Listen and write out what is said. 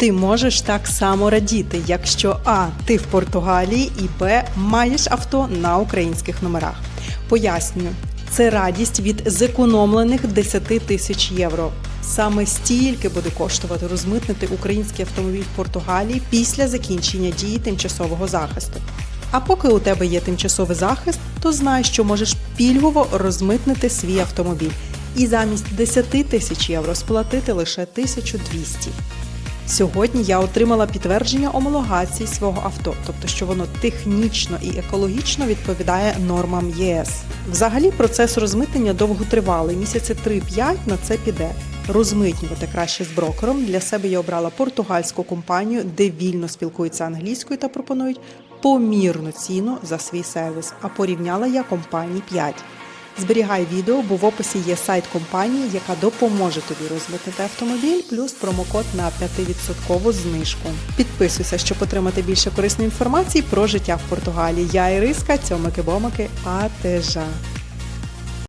Ти можеш так само радіти, якщо А. Ти в Португалії і Б. Маєш авто на українських номерах. Пояснюю, це радість від зекономлених 10 тисяч євро. Саме стільки буде коштувати розмитнити український автомобіль в Португалії після закінчення дії тимчасового захисту. А поки у тебе є тимчасовий захист, то знай, що можеш пільгово розмитнити свій автомобіль і замість 10 тисяч євро сплатити лише 1200. Сьогодні я отримала підтвердження омологації свого авто, тобто що воно технічно і екологічно відповідає нормам ЄС. Взагалі процес розмитнення довготривалий, місяці 3-5 на це піде. Розмитнювати краще з брокером. Для себе я обрала португальську компанію, де вільно спілкуються англійською та пропонують помірну ціну за свій сервіс. А порівняла я компаній 5. Зберігай відео, бо в описі є сайт компанії, яка допоможе тобі розмитнити автомобіль, плюс промокод на 5% знижку. Підписуйся, щоб отримати більше корисної інформації про життя в Португалії. Я Іриска, цьомики-бомики, атежа.